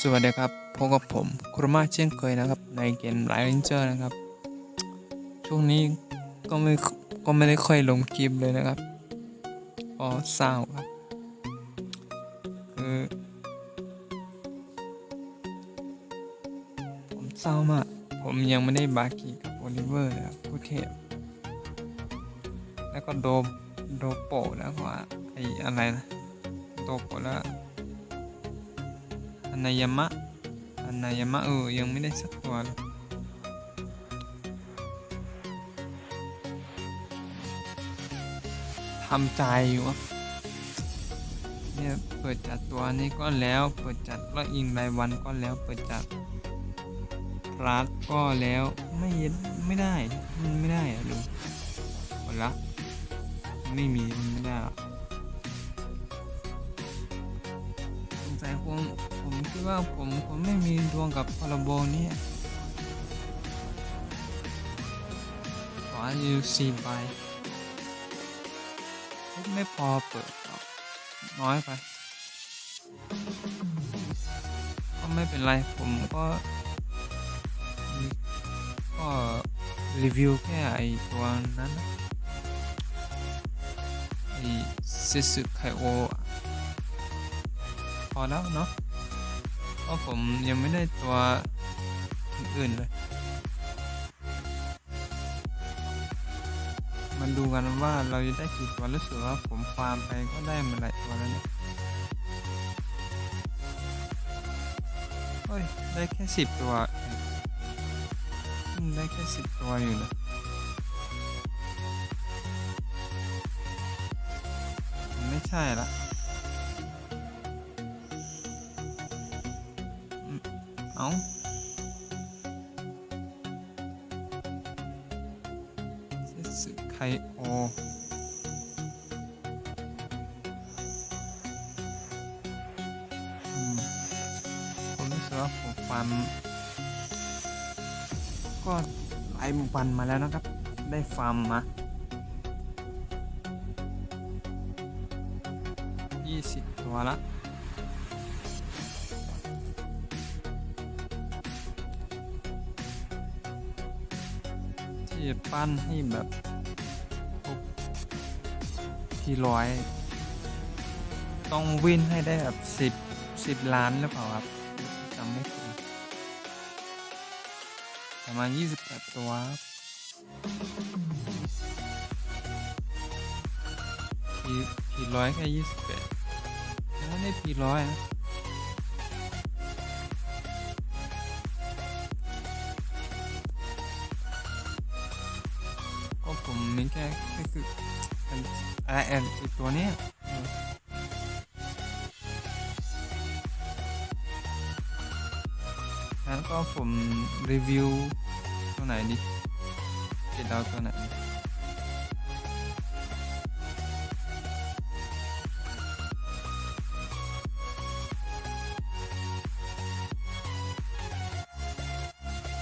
สวัสดีครับพบกับผมคุรมาเช่นเคยนะครับ ในเกมไลน์เรนเจอร์นะครับ ช่วงนี้ก็ไม่ก็ไม่ได้ค่อยลงคลิปเลยนะครับก็เศร้าครับคือผมเศร้ามาก ผมยังไม่ได้บากีกับโอลิเวอร์นะครับผู้เทพแล้วก็โดโดโปแล้วก็ไออะไรนะโดโปแล้ว อนายามะอนายามะเออ ยังไม่ได้สักตัวเลยทำใจอยู่อะเนี่ยเปิดจัดตัวนี้ก็แล้ว เปิดจัดแล้วอิงรายวันก็แล้ว เปิดจัดพลัสก็แล้วไม่ไม่ได้มันไม่ได้อะดูหมดละไม่มีไม่ได้ คิดว่าผมคงไม่มีดวงกับพรบนี้ขออยู่สี่ใบไม่พอเปิดน้อยไป ก็ไม่เป็นไร ผมก็ก็รีวิวแค่ไอตัวนั้นไอซิสึไคโอพอแล้วเนาะ ราะผมยังไม่ได้ตัวอื่นเลยมาดูกันว่าเราจะได้กี่ตัวรู้สึกว่าผมฟาร์มไปก็ได้มาหลายตัวแล้วเนี่ยเฮ้ย ได้แค่สิบตัวได้แค่สิบตัวอยู่นะไม่ใช่ละ เอาเซสึไคโออืมผมรู้สึกว่าผมฟัน ก็หลายวันมาแล้วนะครับ ได้ฟาร์มมา20 ตัวละ ที่จะปั้นให้แบบที่ร้อย ต้องวินให้ได้แบบสิบสิบล้านหรือเปล่าครับจำไม่ผิดประมาณยี่สิบแปดตัวครับพีพีร้อยแค่ยี่สิบแปดแล้วได้พีร้อยนะ มมีแค่แค่คืออันอะไรแอนตัวเนี้ยเอองั้นก็ผมรีวิวตัวไหนดีเจ็ดดาวตัวไหน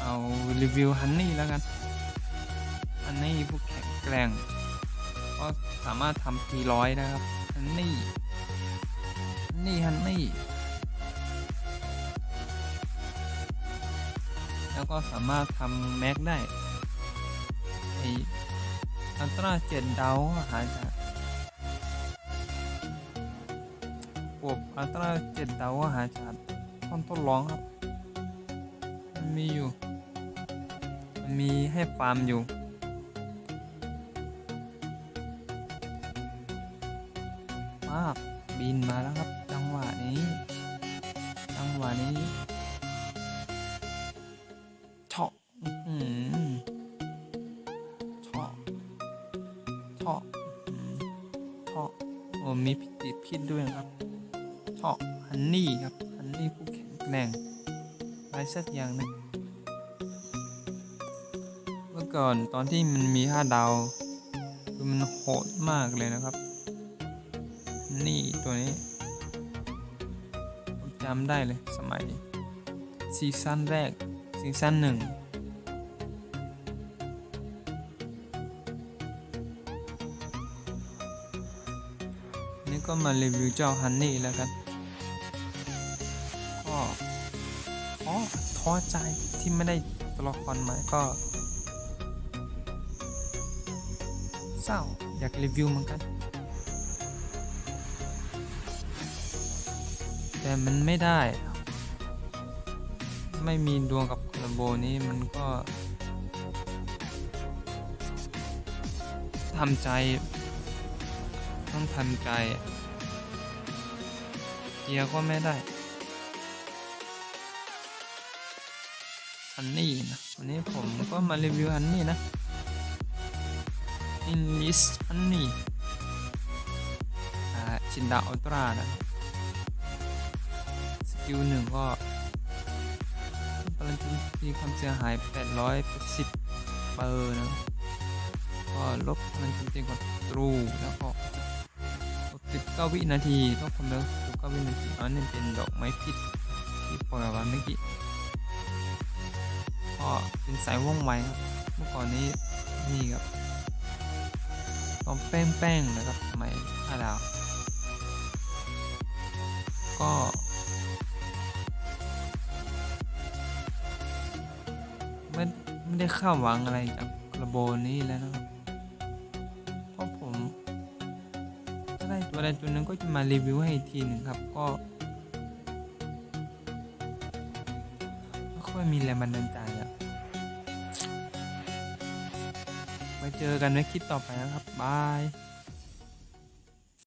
เอารีวิวฮันนี่แล้วกันอันนี้ผู้แข็ง แกร่ง ก็สามารถทำทีร้อยนะครับฮันนี่ฮันนี่ฮันนี่แล้วก็สามารถทำแม็กได้ไออัลตราเจ็ดดาวหาจากพวกอัลตราเจ็ดดาวหาจากท่อนต้นร้องครับ มันมีอยู่ มันมีให้ฟาร์มอยู่ มาก บินมาแล้วครับ จังหวะนี้ จังหวะนี้เฉาะอื้อหือเฉาะเฉาะเฉาะโอ้มีพิษติดพิษด้วยนะครับเฉาะฮันนี่ครับฮันนี่ผู้แข็งแกร่งอะไรสักอย่างหนึงเมื่อก่อนตอนที่มันมีห้าดาวคือมันโหดมากเลยนะครับ นี่ตัวนี้ผมจำได้เลยสมัยซีซั่นแรกซีซั่นหนึ่งนี่ก็มารีวิวเจ้าฮันนี่แล้วกันก็ท้อท้อใจที่ไม่ได้ตัวละครใหม่ก็ เศร้าอยากรีวิวเหมือนกัน แต่มันไม่ได้ ไม่มีดวงกับคารโบนี้มันก็ทำใจ ต้องทำใจเกียร์ก็ไม่ได้ฮันนี่นะวันนี้ผมก็มารีวิวฮันนี่นะอินลิสฮันนี่ชินดาอัลตรานะ กิลหนึ่งก็พลังโจมตีความเสียหาย880เปอร์นะก็ลบพลังจมตีกับศัตรูแล้วก็69วินาทีต้องความเร็ว69วินาทีอันนี้เป็นดอกไม้พิษที่ปล่อยมาเมื่อกี้ก็เป็นสายว่องไวครับเมื่อก่อนนี้นี่ครับต้องแป้งๆนะครับสมัยห้าดาว ก็ ไม่ไม่ได้คาดหวังอะไรจากระโบนี้แล้วนะครับ เพราะผมถ้าได้ตัวใดตัวหนึงก็จะมารีวิวให้อีกทีหนึ่งครับ ก็ไม่ค่อยมีแรงบันดาลใจอะไว้เจอกันในคลิปต่อไปนะครับ บาย